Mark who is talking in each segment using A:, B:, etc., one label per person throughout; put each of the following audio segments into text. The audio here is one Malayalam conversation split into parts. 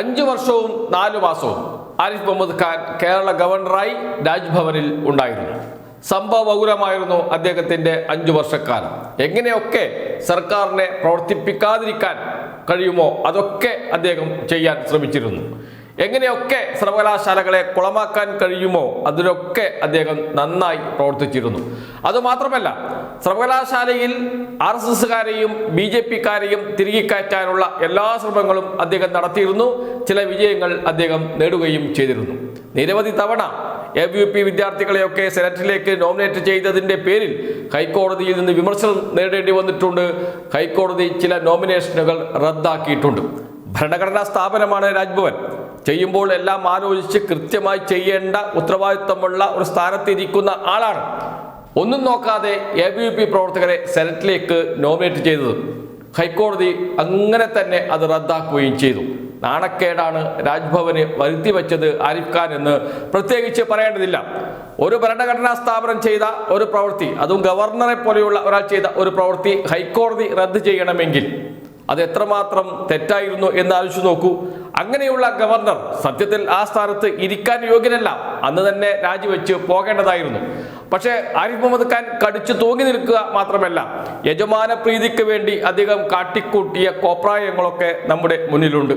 A: അഞ്ചു വർഷവും നാലു മാസവും ആരിഫ് മുഹമ്മദ് ഖാൻ കേരള ഗവർണറായി രാജ്ഭവനിൽ ഉണ്ടായിരുന്നു. സംഭവബഹുലമായിരുന്നു അദ്ദേഹത്തിന്റെ അഞ്ചു വർഷക്കാലം. എങ്ങനെയൊക്കെ സർക്കാരിനെ പ്രവർത്തിപ്പിക്കാതിരിക്കാൻ കഴിയുമോ അതൊക്കെ അദ്ദേഹം ചെയ്യാൻ ശ്രമിച്ചിരുന്നു. എങ്ങനെയൊക്കെ സർവകലാശാലകളെ കുളമാക്കാൻ കഴിയുമോ അതിലൊക്കെ അദ്ദേഹം നന്നായി പ്രവർത്തിച്ചിരുന്നു. അതുമാത്രമല്ല സർവകലാശാലയിൽ ആർ എസ് എസ്സുകാരെയും ബി ജെ പിക്കാരെയും തിരികെ കയറ്റാനുള്ള എല്ലാ ശ്രമങ്ങളും അദ്ദേഹം നടത്തിയിരുന്നു. ചില വിജയങ്ങൾ അദ്ദേഹം നേടുകയും ചെയ്തിരുന്നു. നിരവധി തവണ എ ബി പി വിദ്യാർത്ഥികളെയൊക്കെ സെനറ്റിലേക്ക് നോമിനേറ്റ് ചെയ്തതിന്റെ പേരിൽ ഹൈക്കോടതിയിൽ നിന്ന് വിമർശനം നേരിടേണ്ടി വന്നിട്ടുണ്ട്. ഹൈക്കോടതി ചില നോമിനേഷനുകൾ റദ്ദാക്കിയിട്ടുണ്ട്. ഭരണഘടനാ സ്ഥാപനമാണ് രാജ്ഭവൻ. ചെയ്യുമ്പോൾ എല്ലാം ആലോചിച്ച് കൃത്യമായി ചെയ്യേണ്ട ഉത്തരവാദിത്തമുള്ള ഒരു സ്ഥാനത്തിരിക്കുന്ന ആളാണ്. ഒന്നും നോക്കാതെ എ ബി പി പ്രവർത്തകരെ സെനറ്റിലേക്ക് നോമിനേറ്റ് ചെയ്തത്. ഹൈക്കോടതി അങ്ങനെ തന്നെ അത് റദ്ദാക്കുകയും ചെയ്തു. നാണക്കേടാണ് രാജ്ഭവന് വരുത്തി വെച്ചത് ആരിഫ് ഖാൻ എന്ന് പ്രത്യേകിച്ച് പറയേണ്ടതില്ല. ഒരു ഭരണഘടനാ സ്ഥാപനം ചെയ്ത ഒരു പ്രവൃത്തി അതും ഗവർണറെ പോലെയുള്ള ഒരാൾ ചെയ്ത ഒരു പ്രവൃത്തി ഹൈക്കോടതി റദ്ദ് ചെയ്യണമെങ്കിൽ അത് എത്രമാത്രം തെറ്റായിരുന്നു എന്ന് ആലോചിച്ച് നോക്കൂ. അങ്ങനെയുള്ള ഗവർണർ സത്യത്തിൽ ആ സ്ഥാനത്ത് ഇരിക്കാൻ യോഗ്യനല്ല. അന്ന് തന്നെ രാജിവെച്ച് പോകേണ്ടതായിരുന്നു. പക്ഷേ ആരിഫ് മുഹമ്മദ് ഖാൻ കടിച്ചു തൂങ്ങി നിൽക്കുക മാത്രമല്ല യജമാന പ്രീതിക്ക് വേണ്ടി അദ്ദേഹം കാട്ടിക്കൂട്ടിയ കോപ്രായങ്ങളൊക്കെ നമ്മുടെ മുന്നിലുണ്ട്.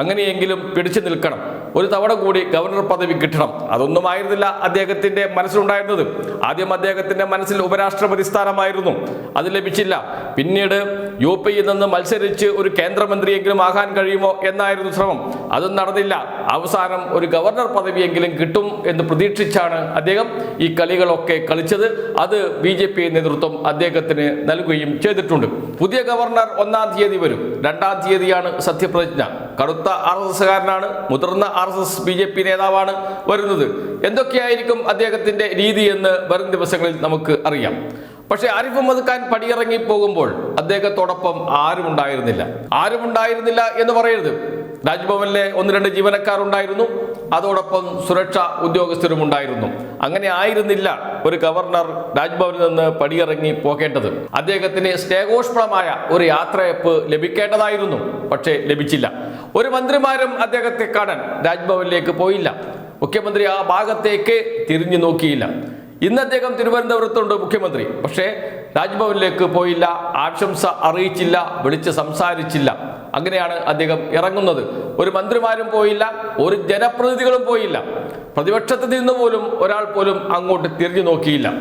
A: അങ്ങനെയെങ്കിലും പിടിച്ചു നിൽക്കണം. ഒരു തവണ കൂടി ഗവർണർ പദവി കിട്ടണം. അതൊന്നുമായിരുന്നില്ല അദ്ദേഹത്തിന്റെ മനസ്സിലുണ്ടായിരുന്നത്. ആദ്യം അദ്ദേഹത്തിന്റെ മനസ്സിൽ ഉപരാഷ്ട്രപതി സ്ഥാനമായിരുന്നു. അത് ലഭിച്ചില്ല. പിന്നീട് യു പിയിൽ നിന്ന് മത്സരിച്ച് ഒരു കേന്ദ്രമന്ത്രിയെങ്കിലും ആകാൻ കഴിയുമോ എന്നായിരുന്നു ശ്രമം. അതും നടന്നില്ല. അവസാനം ഒരു ഗവർണർ പദവിയെങ്കിലും കിട്ടും എന്ന് പ്രതീക്ഷിച്ചാണ് അദ്ദേഹം ഈ കളികളൊക്കെ കളിച്ചത് അത് ബി ജെ പി നേതൃത്വം അദ്ദേഹത്തിന് നൽകുകയും ചെയ്തിട്ടുണ്ട്. പുതിയ ഗവർണർ ഒന്നാം തീയതി വരും. രണ്ടാം തീയതിയാണ് സത്യപ്രതിജ്ഞ. കടുത്ത ആർ എസ് എസ്സുകാരനാണ് മുതിർന്ന R S S B J P നേതാവാണ് വരുന്നത്. എന്തൊക്കെയായിരിക്കും അദ്ദേഹത്തിന്റെ രീതി എന്ന് വരും ദിവസങ്ങളിൽ നമുക്ക് അറിയാം. പക്ഷേ ആരിഫ് മുഹമ്മദ് ഖാൻ പടിയിറങ്ങി പോകുമ്പോൾ അദ്ദേഹത്തോടൊപ്പം ആരും ഉണ്ടായിരുന്നില്ല. ആരും ഉണ്ടായിരുന്നില്ല എന്ന് പറയരുത്. രാജ്ഭവനിലെ ഒന്ന് രണ്ട് ജീവനക്കാർ ഉണ്ടായിരുന്നു അതോടൊപ്പം സുരക്ഷാ ഉദ്യോഗസ്ഥരും ഉണ്ടായിരുന്നു. അങ്ങനെ ആയിരുന്നില്ല ഒരു ഗവർണർ രാജ്ഭവനിൽ നിന്ന് പടിയിറങ്ങി പോകേണ്ടത്. അദ്ദേഹത്തിന് സ്നേഹോഷ്മളമായ ഒരു യാത്രയപ്പ് ലഭിക്കേണ്ടതായിരുന്നു പക്ഷേ ലഭിച്ചില്ല. ഒരു മന്ത്രിമാരും അദ്ദേഹത്തെ കാണാൻ രാജ്ഭവനിലേക്ക് പോയില്ല. മുഖ്യമന്ത്രി ആ ഭാഗത്തേക്ക് തിരിഞ്ഞു നോക്കിയില്ല. ഇന്ന് അദ്ദേഹം തിരുവനന്തപുരത്തുണ്ട് മുഖ്യമന്ത്രി. പക്ഷേ രാജ്ഭവനിലേക്ക് പോയില്ല ആശംസ അറിയിച്ചില്ല വിളിച്ച് സംസാരിച്ചില്ല. അങ്ങനെയാണ് അദ്ദേഹം ഇറങ്ങുന്നത്. ഒരു മന്ത്രിമാരും പോയില്ല ഒരു ജനപ്രതിനിധികളും പോയില്ല. പ്രതിപക്ഷത്ത് നിന്ന് പോലും ഒരാൾ പോലും അങ്ങോട്ട് തിരിഞ്ഞു നോക്കിയില്ല.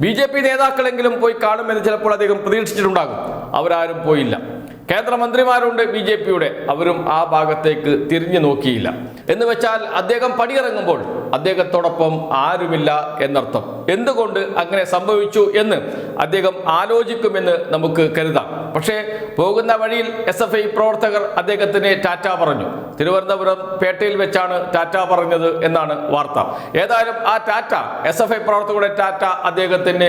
A: ബി ജെ പി നേതാക്കളെങ്കിലും പോയി കാണുമെന്ന് ചിലപ്പോൾ അദ്ദേഹം പ്രതീക്ഷിച്ചിട്ടുണ്ടാകും. അവരാരും പോയില്ല. കേന്ദ്രമന്ത്രിമാരുണ്ട് ബി ജെ പിയുടെ. അവരും ആ ഭാഗത്തേക്ക് തിരിഞ്ഞു നോക്കിയില്ല. എന്ന് വെച്ചാൽ അദ്ദേഹം പടിയിറങ്ങുമ്പോൾ അദ്ദേഹത്തോടൊപ്പം ആരുമില്ല എന്നർത്ഥം. എന്തുകൊണ്ട് അങ്ങനെ സംഭവിച്ചു എന്ന് അദ്ദേഹം ആലോചിക്കുമെന്ന് നമുക്ക് കരുതാം. പക്ഷേ പോകുന്ന വഴിയിൽ എസ് എഫ് ഐ പ്രവർത്തകർ അദ്ദേഹത്തിന് ടാറ്റ പറഞ്ഞു. തിരുവനന്തപുരം പേട്ടയിൽ വെച്ചാണ് ടാറ്റ പറഞ്ഞത് എന്നാണ് വാർത്ത. ഏതായാലും ആ ടാറ്റ എസ് എഫ് ഐ പ്രവർത്തകരുടെ ടാറ്റ അദ്ദേഹത്തിന്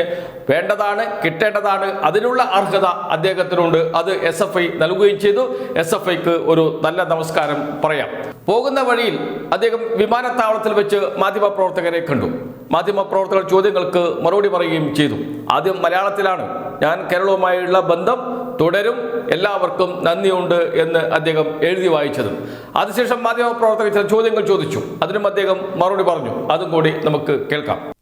A: വേണ്ടതാണ് കിട്ടേണ്ടതാണ്. അതിനുള്ള അർഹത അദ്ദേഹത്തിനുണ്ട്. അത് എസ് എഫ് ഐ നൽകുകയും ചെയ്തു. എസ് എഫ് ഐക്ക് ഒരു നല്ല നമസ്കാരം പറയാം. പോകുന്ന വഴിയിൽ അദ്ദേഹം വിമാനത്താവളത്തിൽ വെച്ച് മാധ്യമപ്രവർത്തകരെ കണ്ടു. മാധ്യമപ്രവർത്തകർ ചോദ്യങ്ങൾക്ക് മറുപടി പറയുകയും ചെയ്തു. ആദ്യം മലയാളത്തിലാണ്. ഞാൻ കേരളവുമായുള്ള ബന്ധം തുടരും. എല്ലാവർക്കും നന്ദിയുണ്ട് എന്ന് അദ്ദേഹം എഴുതി വായിച്ചത്. അതിനുശേഷം മാധ്യമപ്രവർത്തകർ ചില ചോദ്യങ്ങൾ ചോദിച്ചു. അതിനും അദ്ദേഹം മറുപടി പറഞ്ഞു. അതും കൂടി നമുക്ക് കേൾക്കാം.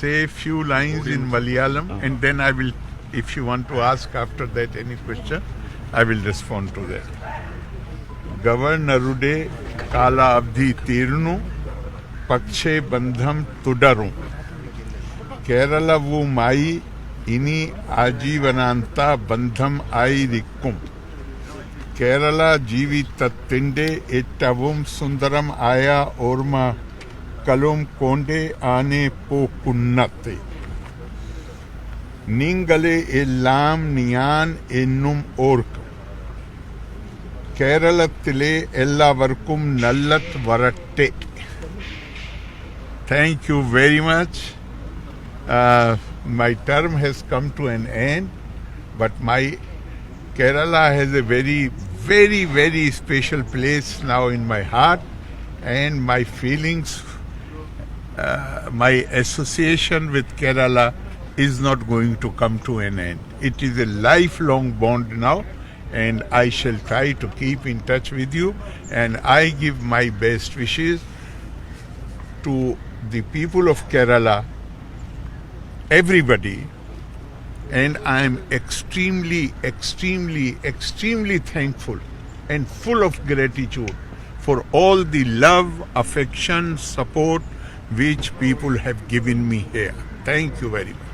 B: Say
C: a few lines in Malayalam and then I will, if you want to ask after that any question. I will respond to that. ഗവർണറുടെ കാലാവധി തീർന്നു. പക്ഷേ ബന്ധം തുടരും. കേരളവുമായി ഇനി ആജീവനാന്ത ബന്ധം ആയിരിക്കും. കേരള ജീവിതത്തിന്റെ ഏറ്റവും സുന്ദരം ആയ ഓർമ്മകളും കൊണ്ട് ആനെ പോക്കുന്നത് നിങ്ങളെ എല്ലാം ഞാൻ എന്നും ഓർക്കും. കേരളത്തിലെ എല്ലാവർക്കും നല്ലത് വരട്ടെ thank you very much my term has come to an end, but my Kerala has a very, very, very special place now in my heart, and my feelings, uh, my association with Kerala is not going to come to an end. It is a lifelong bond now, and I shall try to keep in touch with you. And I give my best wishes to the people of Kerala, everybody, and I am extremely, extremely, extremely thankful and full of gratitude for all the love, affection, support which people have given me here. Thank you very much.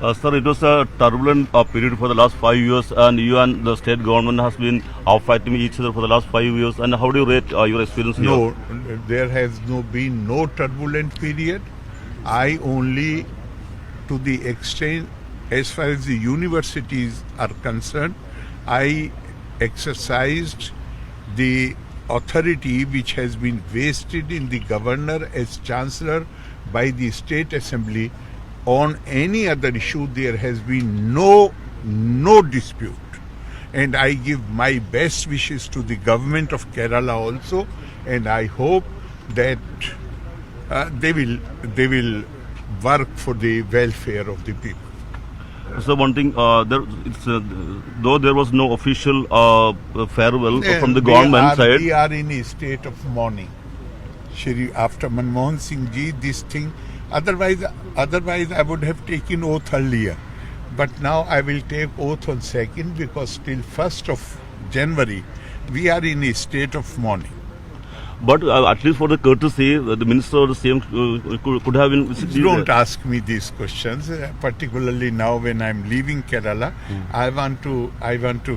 B: Uh, sir, it was a turbulent uh, period for the last five years, and you and the state government has been out fighting each other for the last five years. And how do you rate uh, your experience here?
C: No, there has no been no turbulent period. I only, to the extent as far as the universities are concerned, I exercised the authority which has been vested in the governor as chancellor by the state assembly on any other issue there has been no no dispute and I give my best wishes to the government of Kerala also, and I hope that uh, they will they will work for the welfare of the people.
B: So one thing, uh, there, it's, uh, though there was no official uh, farewell from the government
C: are,
B: side,
C: we are in a state of mourning. After Manmohan Singh ji, this thing. Otherwise, otherwise I would have taken oath earlier, but now I will take oath on second because till first of January we are in a state of mourning.
B: but uh, at least for the courtesy, uh, the minister of the same uh, could, could have been.
C: Don't ask me these questions, uh, particularly now when I'm leaving Kerala. I want to I want to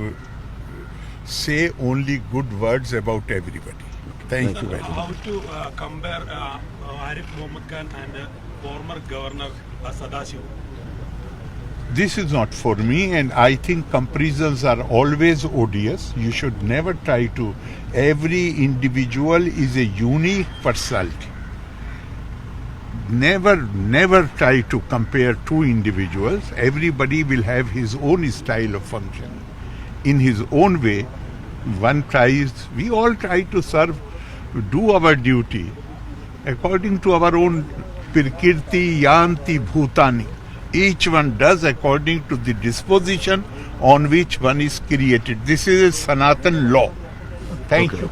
C: say only good words about everybody. Thank you very much.
D: How to uh, compare uh, uh, Arif Muhammad Khan and uh, former governor uh, Sadashiv?
C: This is not for me, and I think comparisons are always odious. You should never try to. Every individual is a unique personality. Never, never try to compare two individuals. Everybody will have his own style of function. In his own way, one tries, we all try to serve, do our duty according to our own Pirkirti, Yanti, Bhutani. Each one does according to the disposition on which one is created. This is a Sanatan law. Thank okay. you.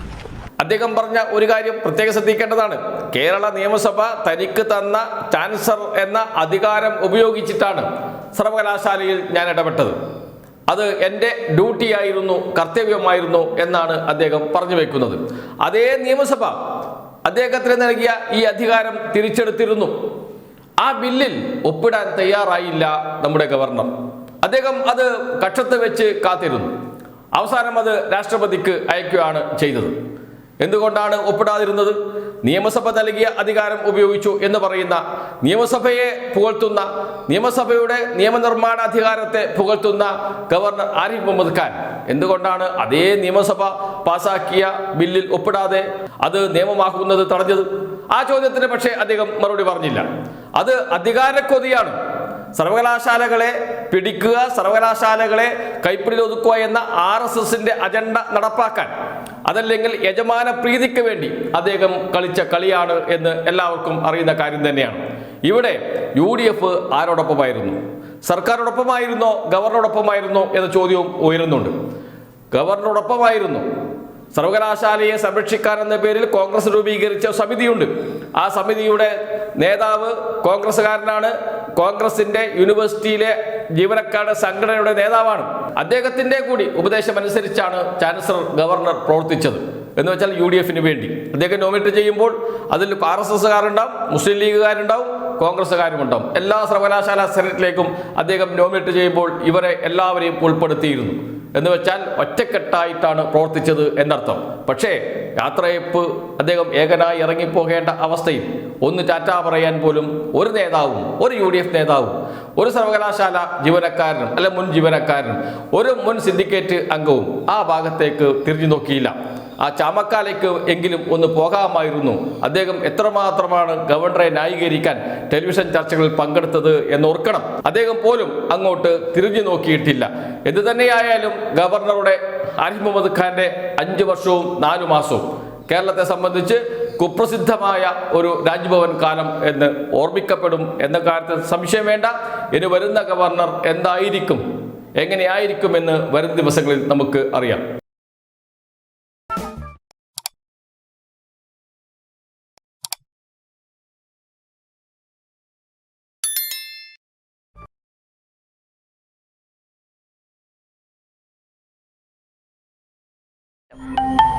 A: അദ്ദേഹം പറഞ്ഞ ഒരു കാര്യം പ്രത്യേകം ശ്രദ്ധിക്കേണ്ടതാണ് കേരള നിയമസഭ തനിക്ക് തന്ന ചാൻസലർ എന്ന അധികാരം ഉപയോഗിച്ചിട്ടാണ് സർവകലാശാലയിൽ ഞാൻ ഇടപെട്ടത് അത് എന്റെ ഡ്യൂട്ടിയായിരുന്നു കർത്തവ്യമായിരുന്നു എന്നാണ് അദ്ദേഹം പറഞ്ഞു വെക്കുന്നത്. അതേ നിയമസഭ അദ്ദേഹത്തിന് നൽകിയ ഈ അധികാരം തിരിച്ചെടുത്തിരുന്നു. ആ ബില്ലിൽ ഒപ്പിടാൻ തയ്യാറായില്ല നമ്മുടെ ഗവർണർ. അദ്ദേഹം അത് കക്ഷത്ത് വെച്ച് കാത്തിരുന്നു. അവസാനം അത് രാഷ്ട്രപതിക്ക് അയക്കുകയാണ് ചെയ്തത്. എന്തുകൊണ്ടാണ് ഒപ്പിടാതിരുന്നത്? നിയമസഭ നൽകിയ അധികാരം ഉപയോഗിച്ചു എന്ന് പറയുന്ന നിയമസഭയെ പുകഴ്ത്തുന്ന നിയമസഭയുടെ നിയമനിർമ്മാണ അധികാരത്തെ പുകഴ്ത്തുന്ന ഗവർണർ ആരിഫ് മുഹമ്മദ് ഖാൻ. എന്തുകൊണ്ടാണ് അതേ നിയമസഭ പാസാക്കിയ ബില്ലിൽ ഒപ്പിടാതെ അത് നിയമമാക്കുന്നത് തടഞ്ഞത്? ആ ചോദ്യത്തിന് പക്ഷേ അദ്ദേഹം മറുപടി പറഞ്ഞില്ല. അത് അധികാരക്കൊതിയാണ്. സർവകലാശാലകളെ പിടിക്കുക സർവകലാശാലകളെ കൈപ്പിടിയിൽ ഒതുക്കുക എന്ന ആർ എസ് എസിന്റെ അജണ്ട നടപ്പാക്കാൻ അതല്ലെങ്കിൽ യജമാന പ്രീതിക്ക് വേണ്ടി അദ്ദേഹം കളിച്ച കളിയാണ് എന്ന് എല്ലാവർക്കും അറിയുന്ന കാര്യം തന്നെയാണ്. ഇവിടെ യു ഡി എഫ് ആരോടൊപ്പമായിരുന്നു? സർക്കാരോടൊപ്പമായിരുന്നോ? ഗവർണറോടൊപ്പമായിരുന്നോ? എന്ന ചോദ്യവും ഉയരുന്നുണ്ട്. ഗവർണറോടൊപ്പമായിരുന്നു. സർവകലാശാലയെ സംരക്ഷിക്കാൻ എന്ന പേരിൽ കോൺഗ്രസ് രൂപീകരിച്ച സമിതിയുണ്ട്. ആ സമിതിയുടെ നേതാവ് കോൺഗ്രസ്സുകാരനാണ്. കോൺഗ്രസിന്റെ യൂണിവേഴ്സിറ്റിയിലെ ജീവനക്കാരുടെ സംഘടനയുടെ നേതാവാണ്. അദ്ദേഹത്തിന്റെ കൂടി ഉപദേശം അനുസരിച്ചാണ് ചാൻസലർ ഗവർണർ പ്രവർത്തിച്ചത്. എന്ന് വെച്ചാൽ യു ഡി എഫിന് വേണ്ടി. അദ്ദേഹം നോമിനേറ്റ് ചെയ്യുമ്പോൾ അതിൽ ആർ എസ് എസ്സുകാരുണ്ടാവും മുസ്ലിം ലീഗുകാരുണ്ടാവും കോൺഗ്രസ്സുകാരും ഉണ്ടാവും എല്ലാ സർവകലാശാല സെനറ്റിലേക്കും അദ്ദേഹം നോമിനേറ്റ് ചെയ്യുമ്പോൾ ഇവരെ എല്ലാവരെയും ഉൾപ്പെടുത്തിയിരുന്നു. എന്ന് വെച്ചാൽ ഒറ്റക്കെട്ടായിട്ടാണ് പ്രവർത്തിച്ചത് എന്നർത്ഥം. പക്ഷേ യാത്രയപ്പ് അദ്ദേഹം ഏകനായി ഇറങ്ങിപ്പോകേണ്ട അവസ്ഥയും ഒന്ന് ടാറ്റ പറയാൻ പോലും ഒരു നേതാവും ഒരു യു ഡി എഫ് നേതാവും ഒരു സർവകലാശാല ജീവനക്കാരനും അല്ലെ മുൻ ജീവനക്കാരനും ഒരു മുൻ സിൻഡിക്കേറ്റ് അംഗവും ആ ഭാഗത്തേക്ക് തിരിഞ്ഞു നോക്കിയില്ല. ആ ചാമക്കാലേക്ക് എങ്കിലും ഒന്ന് പോകാമായിരുന്നു. അദ്ദേഹം എത്രമാത്രമാണ് ഗവർണറെ ന്യായീകരിക്കാൻ ടെലിവിഷൻ ചർച്ചകളിൽ പങ്കെടുത്തത് എന്നോർക്കണം അദ്ദേഹം പോലും അങ്ങോട്ട് തിരിഞ്ഞു നോക്കിയിട്ടില്ല. എന്ത് തന്നെയായാലും ഗവർണറുടെ ആരിഫ് മുഹമ്മദ് ഖാന്റെ അഞ്ചു വർഷവും നാലു മാസവും കേരളത്തെ സംബന്ധിച്ച് കുപ്രസിദ്ധമായ ഒരു രാജ്ഭവൻ കാലം എന്ന് ഓർമ്മിക്കപ്പെടും എന്ന കാര്യത്തിൽ സംശയം വേണ്ട. ഇനി വരുന്ന ഗവർണർ എന്തായിരിക്കും? എങ്ങനെയായിരിക്കുമെന്ന് വരും ദിവസങ്ങളിൽ നമുക്ക് അറിയാം. Bye.